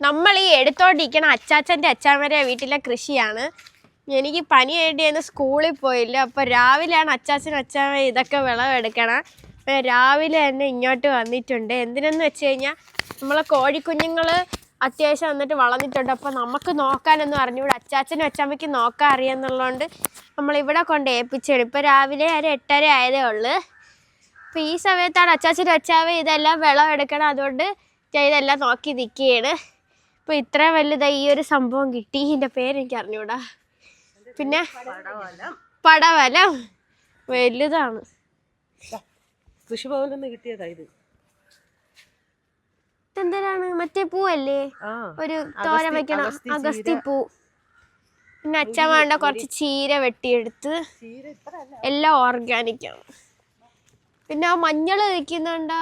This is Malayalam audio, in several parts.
നമ്മൾ ഈ എടുത്തോണ്ടിരിക്കണ അച്ചാച്ചന്റെ അച്ചാമ്മരെ വീട്ടിലെ കൃഷിയാണ്. എനിക്ക് പനിയായിട്ട് ഞാൻ സ്കൂളിൽ പോയില്ല. അപ്പോൾ രാവിലെയാണ് അച്ചാച്ചൻ അച്ചാമ്മ ഇതൊക്കെ വിളവെടുക്കണം. അപ്പോൾ രാവിലെ തന്നെ ഇങ്ങോട്ട് വന്നിട്ടുണ്ട്. എന്തിനെന്ന് വെച്ച് കഴിഞ്ഞാൽ നമ്മളെ കോഴിക്കുഞ്ഞുങ്ങൾ അത്യാവശ്യം വന്നിട്ട് വളർന്നിട്ടുണ്ട്. അപ്പോൾ നമുക്ക് നോക്കാനൊന്നും അറിഞ്ഞുകൂടെ അച്ചാച്ചനും അച്ചാമ്മയ്ക്ക് നോക്കാൻ അറിയാമെന്നുള്ളതുകൊണ്ട് നമ്മളിവിടെ കൊണ്ട് ഏൽപ്പിച്ചാണ്. ഇപ്പോൾ രാവിലെ ഒരു എട്ടര ആയതേ ഉള്ളൂ. അപ്പോൾ ഈ സമയത്താണ് അച്ചാച്ചനും അച്ചാമ്മ ഇതെല്ലാം വിളവെടുക്കണം. അതുകൊണ്ട് ഞാൻ ഇതെല്ലാം നോക്കി നിൽക്കുകയാണ്. അപ്പോൾ ഇത്ര വലുതായി ഈ ഒരു സംഭവം കിട്ടി. ഇതിന്റെ പേര് എനിക്ക് അറിഞ്ഞൂടാ. പിന്നെ പടവലം. വലുതാണ്. കൃഷിഭവനിൽ നിന്ന് കിട്ടിയതാ ഇത്. ഇതെന്തിനാണ്? മറ്റേ പൂവല്ലേ? ഒരു തോര വെക്കണം അഗസ്തി പൂ. പിന്നെ അച്ഛൻ വേണ്ട കുറച്ച് ചീര വെട്ടിയെടുത്ത് എല്ലാം ഓർഗാനിക്കാണ് പിന്നെ ആ മഞ്ഞൾ നിൽക്കുന്നുണ്ടാ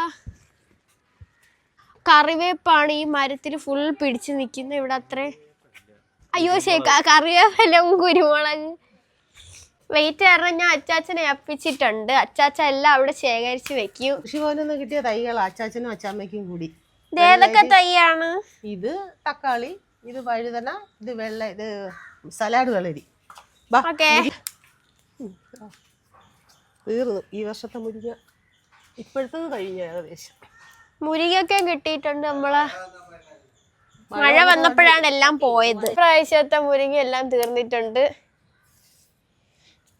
കറിവേപ്പാണ് ഈ മരത്തിൽ ഫുൾ പിടിച്ച് നിൽക്കുന്നത്. ഇവിടെ അത്രേ. അയ്യോ ശരി കറിവേപ്പലവും കുരുമുളക്. വെയിറ്റ് കാരണം ഞാൻ അച്ചാച്ചനെ അപ്പിച്ചിട്ടുണ്ട്. അച്ചാച്ച എല്ലാം അവിടെ ശേഖരിച്ച് വെക്കും. കൃഷിഭവനിൽ നിന്ന് കിട്ടിയ തൈകൾ അച്ചാച്ചനും അച്ചാമ്മയ്ക്കും കൂടി. ഏതൊക്കെ തൈയാണ്? ഇത് തക്കാളി ഇത് വഴുതന ഇത് വെള്ള ഇത് സലാഡ് കളരി. തീർന്നു. ഈ വർഷത്തെ മുരിങ്ങ ഇപ്പോഴത്തത് കഴിഞ്ഞു ഏകദേശം. മുരികൊക്കെ കിട്ടിയിട്ടുണ്ട് നമ്മളെ. മഴ വന്നപ്പോഴാണ് എല്ലാം പോയത്. പ്രാവശ്യത്തെ മുരിങ്ങ എല്ലാം തീർന്നിട്ടുണ്ട്.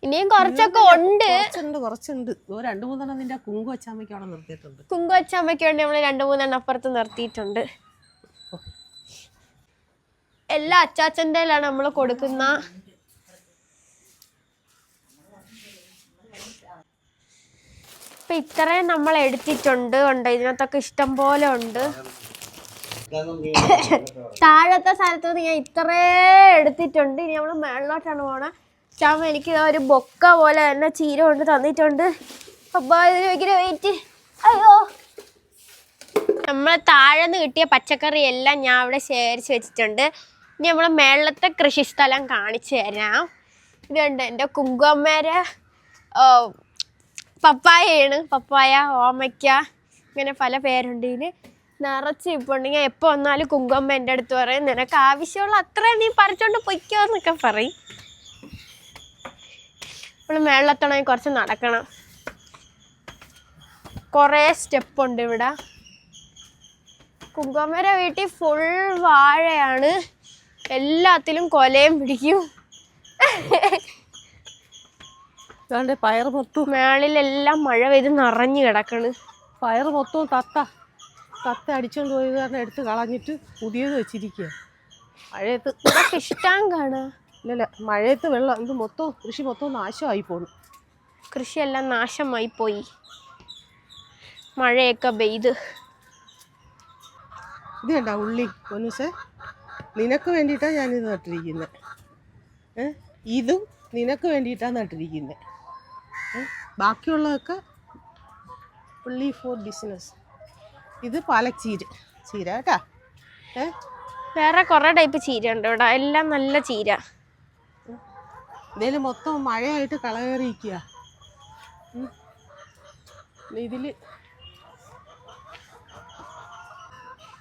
ഇനിയും കുറച്ചൊക്കെ ഉണ്ട്. കുറച്ചുണ്ട് കുറച്ചുണ്ട്. രണ്ട് മൂന്നെണ്ണം നിന്റെ കുങ്കു അച്ചാമ്മയ്ക്ക് അവിടെ നിർത്തിയിട്ടുണ്ട്. വേണ്ടി നമ്മൾ രണ്ടു മൂന്നെണ്ണം അപ്പുറത്ത് നിർത്തിയിട്ടുണ്ട്. എല്ലാ അച്ചാച്ചന്റെ നമ്മൾ കൊടുക്കുന്ന ഇപ്പൊ ഇത്രയും നമ്മൾ എടുത്തിട്ടുണ്ട് ഉണ്ട് ഇതിനകത്തൊക്കെ ഇഷ്ടം പോലെ ഉണ്ട്. താഴത്തെ സ്ഥലത്ത് നിന്ന് ഞാൻ ഇത്രേ എടുത്തിട്ടുണ്ട്. ഇനി നമ്മൾ മേളിലോട്ടാണ് പോണേ. ചാമ എനിക്ക് ഒരു ബൊക്ക പോലെ തന്നെ ചീര കൊണ്ട് തന്നിട്ടുണ്ട്. അപ്പൊ ഇതിന് ഭയങ്കര വെയിറ്റ് അയ്യോ. നമ്മൾ താഴെ നിന്ന് കിട്ടിയ പച്ചക്കറി എല്ലാം ഞാൻ അവിടെ ശേഖരിച്ച് വെച്ചിട്ടുണ്ട്. ഇനി നമ്മൾ മേളത്തെ കൃഷിസ്ഥലം കാണിച്ചു തരാം. ഇതുണ്ട് എന്റെ കുങ്കുമേരെ പപ്പായയാണ്. പപ്പായ ഓമയ്ക്ക ഇങ്ങനെ പല പേരുണ്ട് ഇതിന്. നിറച്ച് ഇപ്പോൾ എപ്പോ വന്നാലും കുങ്കുമ എന്റെ അടുത്ത് പറയും നിനക്ക് ആവശ്യമുള്ള അത്ര നീ പറിച്ചോണ്ട് പൊയ്ക്കോ എന്നൊക്കെ പറയും നമ്മൾ മേളിലെത്തണമെങ്കിൽ കുറച്ച് നടക്കണം. കുറേ സ്റ്റെപ്പ് ഉണ്ട് ഇവിടെ. കുങ്കുമര വീട്ടിൽ ഫുൾ വാഴയാണ്. എല്ലാത്തിലും കൊലയും പിടിക്കും. അതുകൊണ്ട് പയർ മൊത്തം. മേളിലെല്ലാം മഴ പെയ്ത് നിറഞ്ഞു കിടക്കണ്. പയർ മൊത്തവും തത്ത തത്ത അടിച്ചോണ്ട് പോയത് കാരണം എടുത്ത് കളഞ്ഞിട്ട് പുതിയത് വെച്ചിരിക്കുക മഴയത്ത് ഇതൊക്കെ ഇഷ്ടം കാണാ? ഇല്ലല്ല മഴയത്ത് വെള്ളം ഇത് മൊത്തം കൃഷി മൊത്തം നാശമായി പോണു. കൃഷിയെല്ലാം നാശമായി പോയി. മഴയൊക്കെ പെയ്ത്. ഇത് കണ്ട ഉള്ളി പൊന്നുസേ? നിനക്ക് വേണ്ടിയിട്ടാണ് ഞാനിത് നട്ടിരിക്കുന്നത് ഏ? ഇതും നിനക്ക് വേണ്ടിയിട്ടാണ് നട്ടിരിക്കുന്നത് ബാക്കിയുള്ളതൊക്കെ ഉള്ളി ഫോർ ബിസിനസ് ഇത് പാലച്ചീര ചീര കേട്ടാ? ഏ? വേറെ കുറേ ടൈപ്പ് ചീര ഉണ്ട് ഇവിടെ. എല്ലാം നല്ല ചീര. ഇതിൽ മൊത്തം മഴയായിട്ട് കളകയറിയിരിക്കുക ഇതിൽ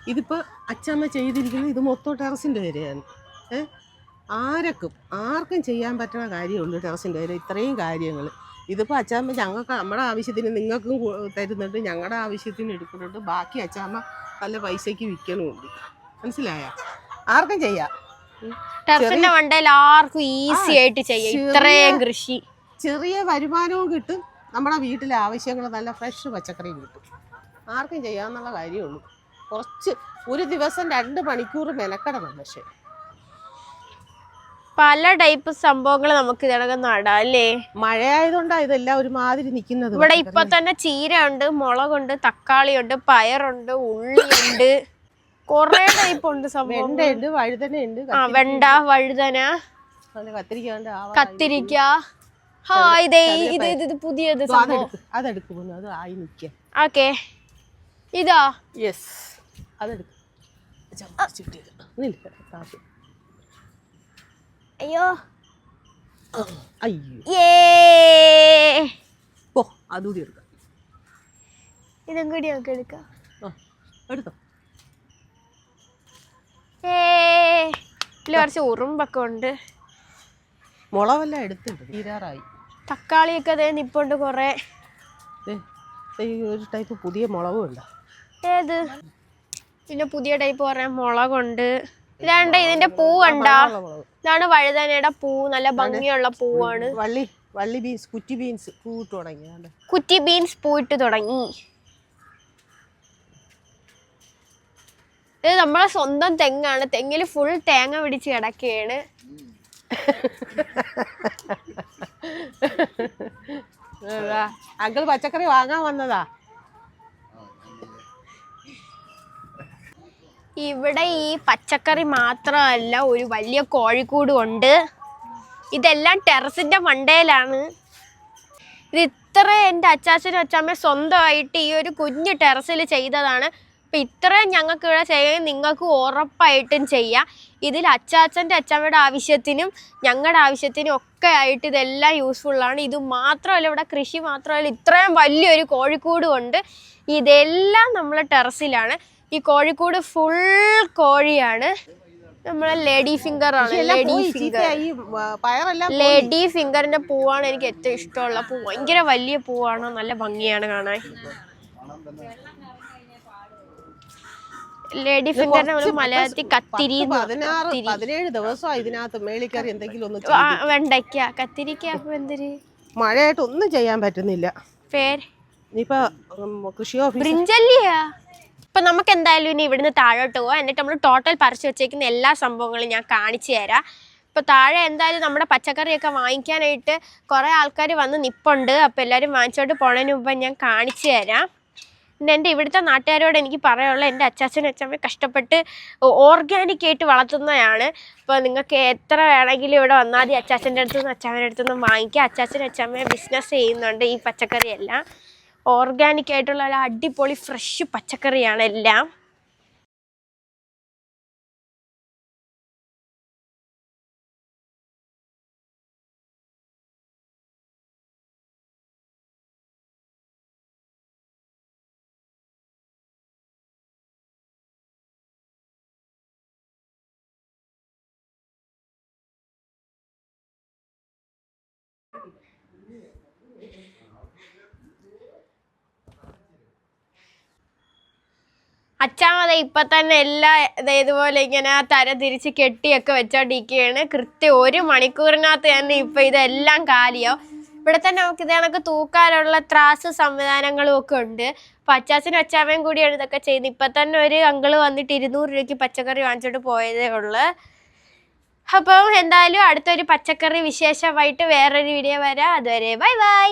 ഇതിപ്പോൾ അച്ചമ്മ ചെയ്തിരിക്കുന്നത് ഇത് മൊത്തം ടെറസിന്റെ വരെയാണ് ഏ? ആരക്കും ആർക്കും ചെയ്യാൻ പറ്റുന്ന കാര്യമുള്ളൂ ടെറസിന്റെ വരെ ഇത്രയും കാര്യങ്ങൾ ഇതിപ്പോൾ അച്ചാമ്മ ഞങ്ങൾക്ക് നമ്മുടെ ആവശ്യത്തിന് നിങ്ങൾക്കും തരുന്നുണ്ട്. ഞങ്ങളുടെ ആവശ്യത്തിന് എടുക്കുന്നുണ്ട്. ബാക്കി അച്ചാമ്മ നല്ല പൈസയ്ക്ക് വിൽക്കണമുണ്ട് മനസ്സിലായോ? ആർക്കും ചെയ്യാം. ഉം. ടെറസിന്റെ മണ്ടയിൽ ആർക്കും ഈസി ആയിട്ട് ചെയ്യാം. ഇത്രയും കൃഷി. ചെറിയ വരുമാനവും കിട്ടും. നമ്മുടെ വീട്ടിലെ ആവശ്യങ്ങൾ നല്ല ഫ്രഷ് പച്ചക്കറിയും കിട്ടും. ആർക്കും ചെയ്യാന്നുള്ള കാര്യമുള്ളൂ കുറച്ച് ഒരു ദിവസം രണ്ട് മണിക്കൂർ മെനക്കെടണം പക്ഷേ. പല ടൈപ്പ് സംഭവങ്ങൾ നമുക്ക് ഇതിനകം നടാം അല്ലേ? മഴയായതുകൊണ്ടാണ് ഇതെല്ലാം ഒരുമാതിരി നിൽക്കുന്നത് ഇവിടെ ഇപ്പൊ തന്നെ ചീര ഉണ്ട് മുളകുണ്ട് തക്കാളി ഉണ്ട് പയറുണ്ട് ഉള്ളിയുണ്ട് കൊറേ ടൈപ്പ് ഉണ്ട് സംഭവം വെണ്ടയുണ്ട് വഴുതനയുണ്ട് ആ വെണ്ട വഴുതന കത്തിരിക്കാണ്ട് കത്തിരിക്ക ഹാ ഇതേ ഇത് ഇത് ഇത് പുതിയത് സംഭവം. അതെടുക്ക് അതെടുക്ക് പോന്നു അത് ആയി നിൽക്കുക ഓക്കെ. ഇതാ. യെസ് അതെടുക്ക്. ചവിട്ടി നില്ല കാപ്പി. അയ്യോ. അയ്യോ. ഓ അതുകൂടി എടുക്കാം. ഇതും കൂടി നമുക്ക് എടുക്കാം. എടുത്തോ. വീട്ടിൽ കുറച്ച് ഉറുമ്പൊക്കെ ഉണ്ട്. മുളകെല്ലാം എടുത്തിട്ട് തീരാറായി. തക്കാളിയൊക്കെ അതേ നിപ്പുണ്ട് കുറേ. ഒരു ടൈപ്പ് പുതിയ മുളകും ഉണ്ട്? ഏത്? പിന്നെ പുതിയ ടൈപ്പ് പറയാൻ മുളകുണ്ട്. ഇതാണ്ട് ഇതിന്റെ പൂ കണ്ടാ? ഇതാണ് വഴുതനയുടെ പൂ. നല്ല ഭംഗിയുള്ള പൂവാണ്. വള്ളി വള്ളി ബീൻസ് കുറ്റി ബീൻസ് പൂവിട്ട് തുടങ്ങി കുറ്റി ബീൻസ് പൂട്ട് തുടങ്ങി. ഇത് നമ്മളെ സ്വന്തം തെങ്ങാണ്. തെങ്ങിൽ ഫുൾ തേങ്ങ പിടിച്ച് കിടക്കുകയാണ് അങ്കിൾ പച്ചക്കറി വാങ്ങാൻ വന്നതാ? ഇവിടെ ഈ പച്ചക്കറി മാത്രമല്ല ഒരു വലിയ കോഴിക്കൂടും ഉണ്ട് ഇതെല്ലാം ടെറസിന്റെ മണ്ടയിലാണ് ഇത് ഇത്ര എന്റെ അച്ചാച്ചനും അച്ചാമ്മയും സ്വന്തമായിട്ട് ഈ ഒരു കുഞ്ഞു ടെറസിൽ ചെയ്തതാണ്. അപ്പം ഇത്രയും ഞങ്ങൾക്ക് ഇവിടെ ചെയ്യാൻ നിങ്ങൾക്ക് ഉറപ്പായിട്ടും ചെയ്യാം. ഇതിൽ അച്ചാച്ചന്റെ അച്ചാമ്മയുടെ ആവശ്യത്തിനും ഞങ്ങളുടെ ആവശ്യത്തിനും ഒക്കെ ആയിട്ട് ഇതെല്ലാം യൂസ്ഫുള്ളാണ് ഇത് മാത്രമല്ല ഇവിടെ കൃഷി മാത്രമല്ല ഇത്രയും വലിയൊരു കോഴിക്കൂടും ഉണ്ട് ഇതെല്ലാം നമ്മളെ ടെറസിലാണ്. ഈ കോഴിക്കൂട് ഫുൾ കോഴിയാണ്. നമ്മളെ ലേഡി ഫിംഗർ ആണ്. Lady finger. ലേഡി ഫിംഗറിന്റെ പൂവാണ് എനിക്ക് ഏറ്റവും ഇഷ്ടമുള്ള പൂ. ഭയങ്കര വലിയ പൂവാണ്. നല്ല ഭംഗിയാണ് കാണാൻ. ലേഡി ഫിംഗറിനെ നമ്മൾ മലയാളത്തിൽ കത്തിരി. പതിനേഴ് ദിവസം ഇതിനകത്ത് മേളിക്കറി എന്തെങ്കിലും ഒന്ന്. വെണ്ടയ്ക്ക. കത്തിരിക്ക അപ്പൊ മഴയായിട്ട് ഒന്നും ചെയ്യാൻ പറ്റുന്നില്ല. പേര്? ഇനിയിപ്പോ കൃഷി ഓഫീസ് ഇപ്പൊ നമുക്ക് എന്തായാലും ഇനി ഇവിടുന്ന് താഴോട്ട് പോവാം. എന്നിട്ട് നമ്മൾ ടോട്ടൽ പറിച്ചു വെച്ചേക്കുന്ന എല്ലാ സംഭവങ്ങളും ഞാൻ കാണിച്ചു തരാം. ഇപ്പോൾ താഴെ എന്തായാലും നമ്മുടെ പച്ചക്കറിയൊക്കെ വാങ്ങിക്കാനായിട്ട് കുറേ ആൾക്കാർ വന്ന് നിപ്പുണ്ട്. അപ്പോൾ എല്ലാവരും വാങ്ങിച്ചോട്ട് പോണതിന് മുമ്പ് ഞാൻ കാണിച്ചു തരാം. പിന്നെ എന്റെ ഇവിടുത്തെ നാട്ടുകാരോട് എനിക്ക് പറയാനുള്ള എന്റെ അച്ചാച്ചനും അച്ഛമ്മയും കഷ്ടപ്പെട്ട് ഓർഗാനിക് ആയിട്ട് വളർത്തുന്നതാണ് അപ്പോൾ നിങ്ങൾക്ക് എത്ര വേണമെങ്കിലും ഇവിടെ വന്നാൽ മതി. അച്ചാച്ചന്റെ അടുത്തുനിന്ന് നിന്നും അച്ചാമ്മയുടെ അടുത്തു നിന്നും വാങ്ങിക്കുക അച്ചാച്ചനും അച്ഛമ്മയും ബിസിനസ് ചെയ്യുന്നുണ്ട് ഈ പച്ചക്കറിയെല്ലാം. ഓർഗാനിക് ആയിട്ടുള്ള ഒരു അടിപൊളി ഫ്രഷ് പച്ചക്കറിയാണ് എല്ലാം. അച്ഛാമത ഇപ്പൊ തന്നെ എല്ലാ ഇതുപോലെ ഇങ്ങനെ തര തിരിച്ച് കെട്ടിയൊക്കെ വെച്ചോണ്ടിരിക്കുകയാണ് കൃത്യം ഒരു മണിക്കൂറിനകത്ത് തന്നെ ഇപ്പൊ ഇതെല്ലാം കാലിയോ ഇവിടെ തന്നെ നമുക്ക് ഇത് തൂക്കാനുള്ള ത്രാസ് സംവിധാനങ്ങളും ഒക്കെ ഉണ്ട്. അപ്പൊ അച്ചാച്ചനും അച്ചാമ്മയും കൂടിയാണ് ഇതൊക്കെ ചെയ്യുന്നത്. ഇപ്പൊ തന്നെ ഒരു അങ്കിൾ വന്നിട്ട് ഇരുന്നൂറ് രൂപയ്ക്ക് പച്ചക്കറി വാങ്ങിച്ചിട്ട് പോയതേ ഉള്ളു. അപ്പം എന്തായാലും അടുത്തൊരു പച്ചക്കറി വിശേഷമായിട്ട് വേറൊരു വീഡിയോ വരാം. അതുവരെ ബൈ ബൈ.